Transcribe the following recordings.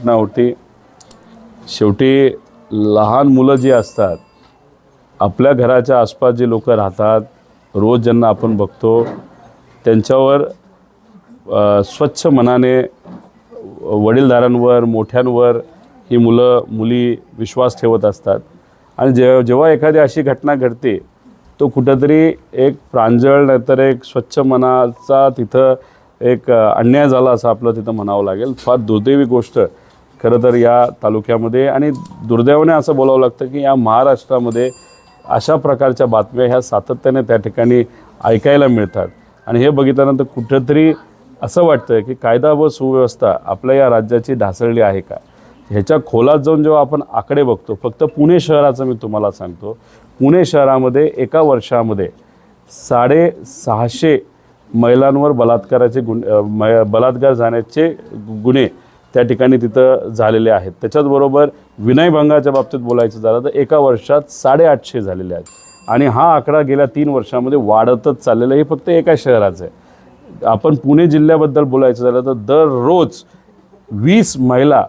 घटना होती. शेवटी लहान मुलं जी असतात आपल्या घराच्या आसपास जे लोक राहतात रोज ज्यांना आपण बघतो त्यांच्यावर स्वच्छ मनाने वडीलधाऱ्यांवर मोठ्यांवर ही मुलं मुली विश्वास ठेवत असतात. आणि जे जेव्हा एखादी अशी घटना घडते तो कुठंतरी एक प्रांजळ नाहीतर एक स्वच्छ मनाचा तिथं एक अन्याय झाला असं आपलं तिथं म्हणावं लागेल. फार दुर्दैवी गोष्ट. खरं तर या तालुक्यामध्ये आणि दुर्दैवाने असं बोलावं लागतं की या महाराष्ट्रामध्ये अशा प्रकारच्या बातम्या ह्या सातत्याने त्या ठिकाणी ऐकायला मिळतात. आणि हे बघितल्यानंतर कुठंतरी असं वाटतं की कायदा व सुव्यवस्था आपल्या या राज्याची ढासळली आहे का? ह्याच्या खोलात जाऊन जेव्हा आपण आकडे बघतो फक्त पुणे शहराचं मी तुम्हाला सांगतो. पुणे शहरामध्ये एका वर्षामध्ये साडे सहाशे महिलांवर बलात्काराचे गुन मै- बलात्कार झाण्याचे गुन्हे त्या ठिकाणी तिथं झालेले आहेत. त्याच्याचबरोबर विनयभंगाच्या बाबतीत बोलायचं झालं तर एका वर्षात साडेआठशे झालेले आहेत. आणि हा आकडा गेल्या तीन वर्षामध्ये वाढतच चाललेला आहे. हे फक्त एका शहराचं आहे. आपण पुणे जिल्ह्याबद्दल बोलायचं झालं तर दररोज वीस महिला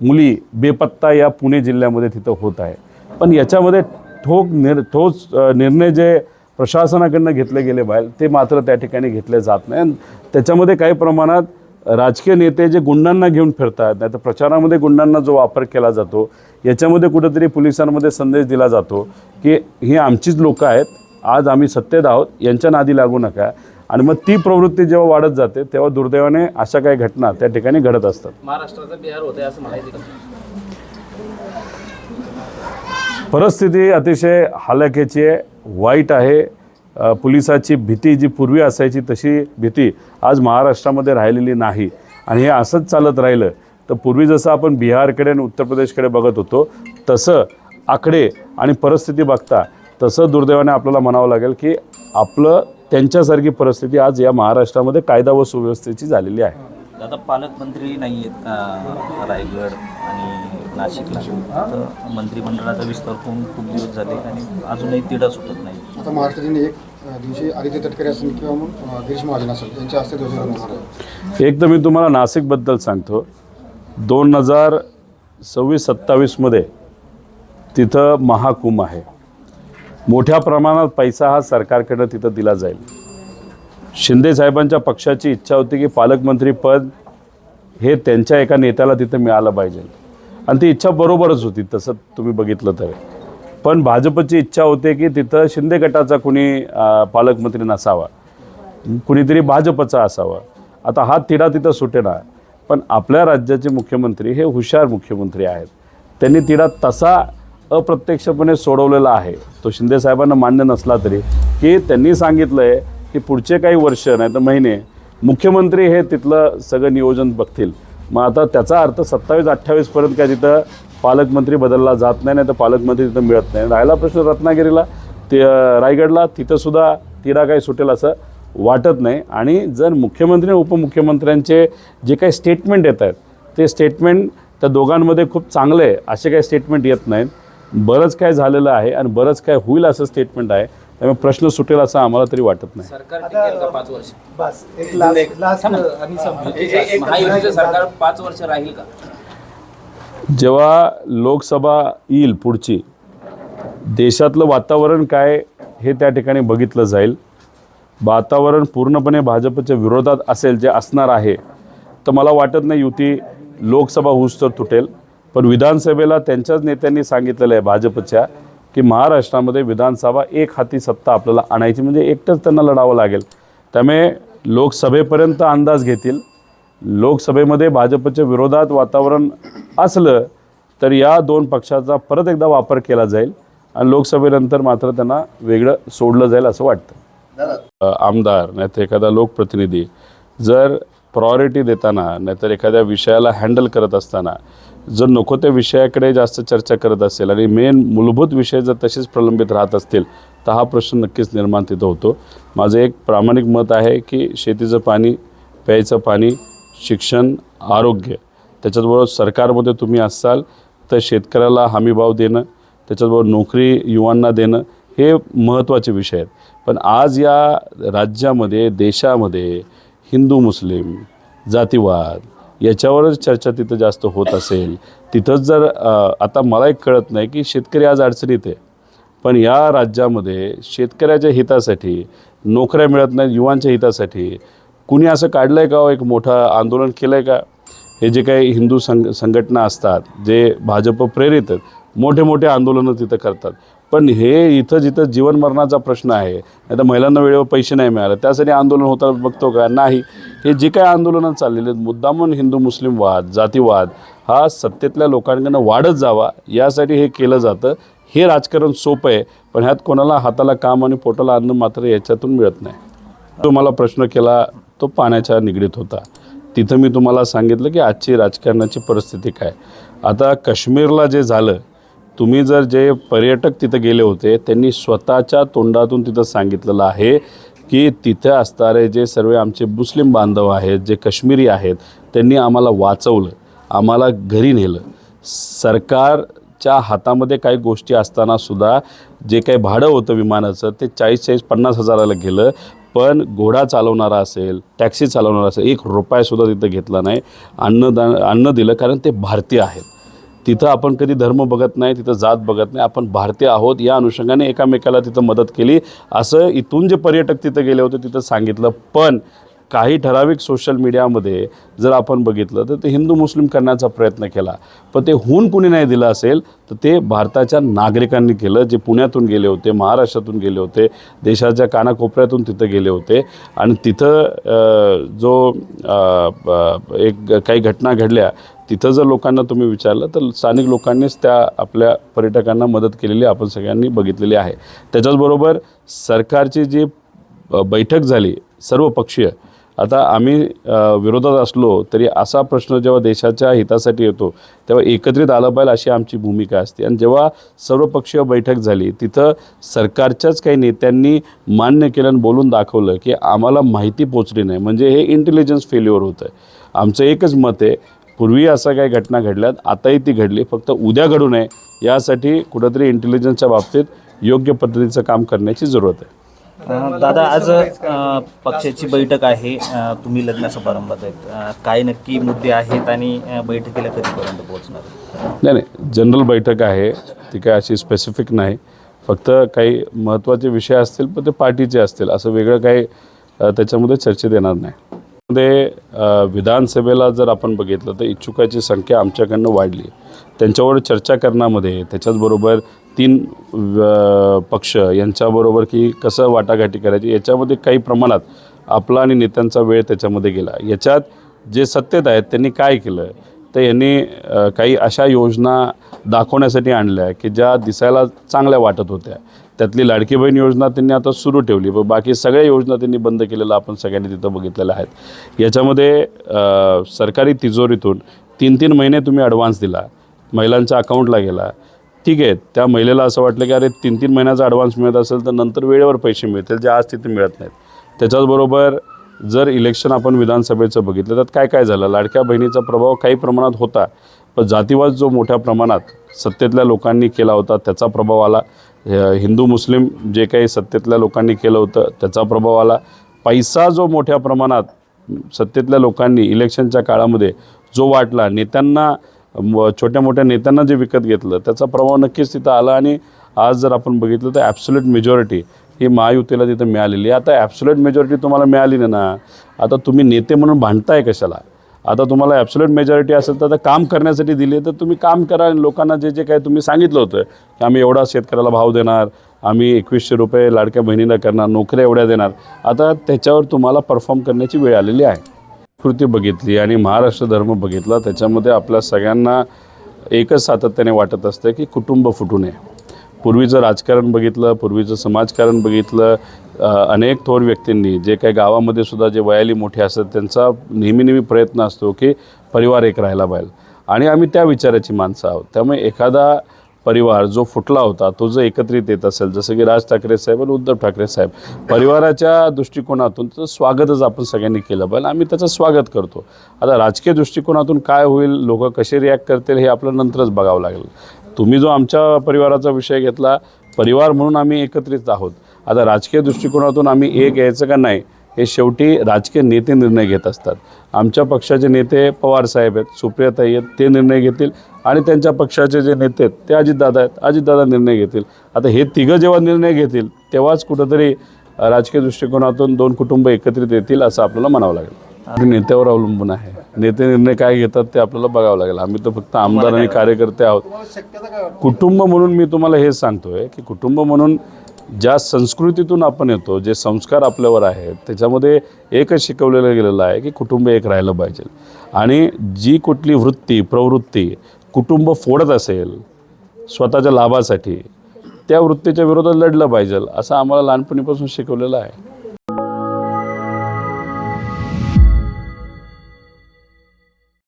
मुली बेपत्ता या पुणे जिल्ह्यामध्ये तिथं होत आहे. पण याच्यामध्ये ठोक निर ठोस निर्णय जे प्रशासनाकडनं घेतले गेले बाहेर ते मात्र त्या ठिकाणी घेतले जात नाही. आणि त्याच्यामध्ये काही प्रमाणात राजकीय नेते जे गुंडांना घेऊन फिरतात नाही तर प्रचारामध्ये गुंडांना जो वापर केला जातो याच्यामध्ये कुठेतरी पोलिसांमध्ये संदेश दिला जातो की ही आमचीच लोकं आहेत आज आम्ही सत्तेत आहोत यांच्या नादी लागू नका. आणि मग ती प्रवृत्ती जेव्हा वाढत जाते तेव्हा दुर्दैवाने अशा काही घटना त्या ठिकाणी घडत असतात. महाराष्ट्राचा बिहार होत आहे असं म्हणायचं परिस्थिती अतिशय हालाकीची आहे वाईट आहे. पोलिसाची भीती जी पूर्वी असायची तशी भीती आज महाराष्ट्रामध्ये राहिलेली नाही. आणि हे असंच चालत राहिलं. तर पूर्वी जसं आपण बिहारकडे आणि उत्तर प्रदेशकडे बघत होतो तसं आकडे आणि परिस्थिती बघता तसं दुर्दैवाने आपल्याला म्हणावं लागेल की आपलं त्यांच्यासारखी परिस्थिती आज या महाराष्ट्रामध्ये कायदा व सुव्यवस्थेची झालेली आहे. आता पालकमंत्री नाही आहेत रायगड आणि नाशिकला. तर मंत्रिमंडळाचा विस्तार होऊन खूप दिवस झाले आणि अजूनही तिढा सुटत नाही. आता महाराष्ट्राने एक दिवशी आदित्य तटकरे असेल किंवा मग गिरीश महाजन असेल यांच्या हस्ते ध्वजारोहण होणार आहे एक तर मी तुम्हाला नाशिकबद्दल सांगतो. दोन हजार सव्वीस सत्तावीसमध्ये तिथं महाकुंभ आहे. मोठ्या प्रमाणात पैसा हा सरकारकडनं तिथं दिला जाईल. शिंदे साहेबांच्या पक्षाची इच्छा होती की पालकमंत्री पद हे त्यांच्या एका नेत्याला तिथं मिळालं पाहिजे. आणि ती इच्छा बरोबरच होती तसं तुम्ही बघितलं तर. पण भाजपची इच्छा होते की तिथं शिंदे गटाचा कुणी पालकमंत्री नसावा. कुणीतरी भाजपचा असावा. आता हा तिढा तिथं सुटेना. पण आपल्या राज्याचे मुख्यमंत्री हे हुशार मुख्यमंत्री आहेत. त्यांनी तिढा तसा अप्रत्यक्षपणे सोडवलेला आहे. तो शिंदे साहेबांना मान्य नसला तरी. की त्यांनी सांगितलं आहे की पुढचे काही वर्ष नाही तर महिने मुख्यमंत्री हे तिथलं सगळं नियोजन बघतील. मग आता त्याचा अर्थ सत्तावीस अठ्ठावीसपर्यंत काय तिथं पालकमंत्री बदलला जात नाही नाही तर पालकमंत्री तिथं मिळत नाही. राहिला प्रश्न रत्नागिरीला ते रायगडला तिथंसुद्धा तिढा काही सुटेल असं वाटत नाही. आणि जर मुख्यमंत्री आणि उपमुख्यमंत्र्यांचे जे काही स्टेटमेंट येत आहेत ते स्टेटमेंट त्या दोघांमध्ये खूप चांगले आहे असे काही स्टेटमेंट येत नाहीत. बरंच काय झालेलं आहे आणि बरंच काय होईल असं स्टेटमेंट आहे त्यामुळे प्रश्न सुटेल असं आम्हाला तरी वाटत नाही. सरकार टिकेल का पाच वर्ष? बस एक लास्ट लास्ट आणि युतीचं- महायुतीचं सरकार पाच वर्ष राहील का? जेव्हा लोकसभा येईल पुढची देशातलं वातावरण काय हे त्या ठिकाणी बघितलं जाईल. वातावरण पूर्णपणे भाजपच्या विरोधात असेल जे असणार आहे तर मला वाटत नाही युती लोकसभा होऊस तर तुटेल. पण विधानसभेला त्यांच्याच नेत्यांनी सांगितलेलं आहे भाजपच्या की महाराष्ट्रामध्ये विधानसभा एक हाती सत्ता आपल्याला आणायची म्हणजे एकटंच त्यांना लढावं लागेल. त्यामुळे लोकसभेपर्यंत अंदाज घेतील. लोकसभेमध्ये भाजपच्या विरोधात वातावरण असलं तर या दोन पक्षाचा परत एकदा वापर केला जाईल आणि लोकसभेनंतर मात्र त्यांना वेगळं सोडलं जाईल असं वाटतं. आमदार नाहीतर एखादा लोकप्रतिनिधी जर प्रायोरिटी देताना नाहीतर एखाद्या विषयाला हँडल करत असताना जर नको त्या विषयाकडे जास्त चर्चा करत असेल आणि मेन मूलभूत विषय जर तसेच प्रलंबित राहत असतील तर हा प्रश्न नक्कीच निर्माण तिथं होतो. माझं एक प्रामाणिक मत आहे की शेतीचं पाणी प्यायचं पाणी शिक्षण आरोग्य त्याच्याचबरोबर सरकारमध्ये तुम्ही असाल तर शेतकऱ्याला हमीभाव देणं त्याच्याचबरोबर नोकरी युवांना देणं हे महत्त्वाचे विषय आहेत. पण आज या राज्यामध्ये देशामध्ये हिंदू मुस्लिम जातीवाद याच्यावरच चर्चा तिथं जास्त होत असेल. तिथंच जर आता मला एक कळत नाही की शेतकरी आज अडचणीत आहे. पण या राज्यामध्ये शेतकऱ्याच्या हितासाठी नोकऱ्या मिळत नाहीत युवांच्या हितासाठी कुणी असं काढलं आहे का हो? एक मोठं आंदोलन केलं आहे का? हे जे काही हिंदू संघ संघटना असतात जे भाजप प्रेरित आहेत मोठे मोठे आंदोलनं तिथं करतात. पण हे इथं जिथं जीवनमरणाचा प्रश्न आहे नाही तर महिलांना वेळेवर पैसे नाही मिळाले त्यासाठी आंदोलन होताना बघतो का? नाही. हे जे काही आंदोलनं चाललेली आहेत मुद्दामून हिंदू मुस्लिम वाद जातीवाद हा सत्तेतल्या लोकांकडनं वाढत जावा यासाठी हे केलं जातं. हे राजकारण सोपं आहे पण ह्यात कोणाला हाताला काम आणि पोटाला अन्न मात्र याच्यातून मिळत नाही. तो मला प्रश्न केला तो पाण्याच्या निगडीत होता. तिथं मी तुम्हाला सांगितलं की आजची राजकारणाची परिस्थिती काय. आता काश्मीरला जे झालं तुम्ही जर जे पर्यटक तिथं गेले होते त्यांनी स्वतःच्या तोंडातून तिथं सांगितलेलं आहे की तिथं असणारे जे सर्व आमचे मुस्लिम बांधव आहेत जे काश्मीरी आहेत त्यांनी आम्हाला वाचवलं आम्हाला घरी नेलं. सरकारच्या हातामध्ये काही गोष्टी असताना सुद्धा जे काही भाडं होतं विमानाचं ते चाळीस चाळीस पन्नास हजाराला गेलं. पण घोडा चालवणारा असेल टॅक्सी चालवणारा असेल एक रुपयासुद्धा तिथं घेतला नाही अन्नदान अन्न दिलं कारण ते भारतीय आहेत. तिथं आपण कधी धर्म बघत नाही तिथं जात बघत नाही आपण भारतीय आहोत या अनुषंगाने एकामेकाला तिथं मदत केली. असं इथून जे पर्यटक तिथं गेले होते तिथं सांगितलं. पण काही ठराविक सोशल मीडियामध्ये जर आपण बघितलं तर ते हिंदू मुस्लिम करण्याचा प्रयत्न केला. पण ते होऊन कुणी नाही दिलं असेल तर ते भारताच्या नागरिकांनी केलं जे पुण्यातून गेले होते महाराष्ट्रातून गेले होते देशाच्या कानाकोपऱ्यातून तिथं गेले होते. आणि तिथं जो एक काही घटना घडल्या तिथं जर लोकांना तुम्ही विचारलं तर स्थानिक लोकांनीच त्या आपल्या पर्यटकांना मदत केलेली आपण सगळ्यांनी बघितलेली आहे. त्याच्याचबरोबर सरकारची जी बैठक झाली सर्वपक्षीय आता आम्ही विरोधात असलो तरी असा प्रश्न जेव्हा देशाच्या हितासाठी येतो तेव्हा एकत्रित आलं पाहिजे अशी आमची भूमिका असते. आणि जेव्हा सर्वपक्षीय बैठक झाली तिथं सरकारच्याच काही नेत्यांनी मान्य केलं आणि बोलून दाखवलं की आम्हाला माहिती पोचली नाही. म्हणजे हे इंटेलिजन्स फेल्युअर होतं आहे आमचं एकच मत आहे पूर्वी असा काही घटना घडल्यात आताही ती घडली फक्त उद्या घडू नये यासाठी कुठंतरी इंटेलिजन्सच्या बाबतीत योग्य पद्धतीचं काम करण्याची जरूरत आहे. अं, दादा आज अं, पक्षाची बैठक आहे अं, तुम्ही लग्न समारंभात आहेत. अं, काय नक्की मुद्दे आहेत आणि अं, बैठकीला कधीपर्यंत पोहोचणार? नाही नाही जनरल बैठक आहे ती काय अशी स्पेसिफिक नाही. फक्त काही महत्त्वाचे विषय असतील पण ते पार्टीचे असतील असं वेगळं काही अ, त्याच्यामध्ये चर्चेत येणार नाही. मध्ये अ, विधानसभेला जर आपण बघितलं तर इच्छुकाची संख्या आमच्याकडनं वाढली. त्यांच्यावर चर्चा करण्यामध्ये त्याच्याचबरोबर तीन पक्ष यांच्याबरोबर की कसं वाटाघाटी करायची याच्यामध्ये काही प्रमाणात आपला आणि नेत्यांचा वेळ त्याच्यामध्ये गेला. याच्यात जे सत्तेत आहेत त्यांनी काय केलं? तर यांनी काही अशा योजना दाखवण्यासाठी आणल्या की ज्या दिसायला चांगल्या वाटत होत्या. त्यातली लाडकी बहीण योजना त्यांनी आता सुरू ठेवली. पण बाकी सगळ्या योजना त्यांनी बंद केलेल्या आपण सगळ्यांनी तिथं बघितलेल्या आहेत. याच्यामध्ये सरकारी तिजोरीतून तीन तीन महिने तुम्ही ॲडव्हान्स दिला. महिलांच्या अकाउंटला गेला. ठीक आहे. त्या महिलेला असं वाटलं की अरे तीन तीन महिन्याचा ॲडव्हान्स मिळत असेल तर नंतर वेळेवर पैसे मिळतील जे आज तिथे मिळत नाहीत. त्याच्याचबरोबर जर इलेक्शन आपण विधानसभेचं बघितलं तर काय काय झालं? लाडक्या बहिणीचा प्रभाव काही प्रमाणात होता पण जातीवाद जो मोठ्या प्रमाणात सत्तेतल्या लोकांनी केला होता त्याचा प्रभाव आला. हिंदू मुस्लिम जे काही सत्तेतल्या लोकांनी केलं होतं त्याचा प्रभाव आला. पैसा जो मोठ्या प्रमाणात सत्तेतल्या लोकांनी इलेक्शनच्या काळामध्ये जो वाटला नेत्यांना छोट्या मोठ्या नेत्यांना जे विकत घेतलं त्याचा प्रभाव नक्कीच तिथं आला आणि आज जर आपण बघितलं तर ॲब्सोल्यूट मेजॉरिटी ही महायुतीला तिथं मिळालेली आहे. आता ॲब्सोल्यूट मेजॉरिटी तुम्हाला मिळाली नाही ना आता तुम्ही नेते म्हणून भांडताय कशाला? आता तुम्हाला ॲब्सोल्यूट मेजॉरिटी असेल तर आता काम करण्यासाठी दिली तर तुम्ही काम करा आणि लोकांना जे जे काही तुम्ही सांगितलं होतं की आम्ही एवढा शेतकऱ्याला भाव देणार आम्ही एकवीसशे रुपये लाडक्या बहिणीला करणार नोकऱ्या एवढ्या देणार आता त्याच्यावर तुम्हाला परफॉर्म करण्याची वेळ आलेली आहे. कृती बघितली आणि महाराष्ट्र धर्म बघितला त्याच्यामध्ये आपल्या सगळ्यांना एकच सातत्याने वाटत असतं की कुटुंब फुटू नये पूर्वीचं राजकारण बघितलं पूर्वीचं समाजकारण बघितलं अनेक थोर व्यक्तींनी जे काही गावामध्ये सुद्धा जे वयाली मोठे असतात त्यांचा नेहमी नेहमी प्रयत्न असतो की परिवार एक राहायला पाहिजे. आणि आम्ही त्या विचाराची माणसं आहोत. त्यामुळे एखादा परिवार जो फुटला होता तो जर एकत्रित येत असेल जसं की राज ठाकरे साहेब आणि उद्धव ठाकरे साहेब परिवाराच्या दृष्टिकोनातून त्याचं स्वागतच आपण सगळ्यांनी केलं पाहिजे. आम्ही त्याचं स्वागत करतो. आता राजकीय दृष्टिकोनातून काय होईल लोक कसे रिॲक्ट करतील हे आपलं नंतरच बघावं लागेल. तुम्ही जो आमच्या परिवाराचा विषय घेतला परिवार म्हणून आम्ही एकत्रित आहोत. आता राजकीय दृष्टिकोनातून आम्ही एक यायचं का नाही हे शेवटी राजकीय नेते निर्णय घेत असतात. आमच्या पक्षाचे नेते पवारसाहेब आहेत सुप्रियाताई आहेत ते निर्णय घेतील. आणि त्यांच्या पक्षाचे जे नेते आहेत ते अजितदादा आहेत अजितदादा निर्णय घेतील. आता हे तिघं जेव्हा निर्णय घेतील तेव्हाच कुठंतरी राजकीय दृष्टिकोनातून दोन कुटुंब एकत्रित येतील असं आपल्याला म्हणावं लागेल. नेत्यावर अवलंबून आहे. नेते निर्णय काय घेतात ते आपल्याला बघावं लागेल. आम्ही तर फक्त आमदार आणि कार्यकर्ते आहोत. कुटुंब म्हणून मी तुम्हाला हे सांगतोय की कुटुंब म्हणून ज्या संस्कृतीतून आपण येतो जे संस्कार आपल्यावर आहेत त्याच्यामध्ये एकच शिकवलेलं गेलेलं आहे की कुटुंब एक राहिलं पाहिजे. आणि जी कुठली वृत्ती प्रवृत्ती कुटुंब फोडत असेल स्वतःच्या लाभासाठी त्या वृत्तीच्या विरोधात लढलं पाहिजे असं आम्हाला लहानपणीपासून शिकवलेलं आहे.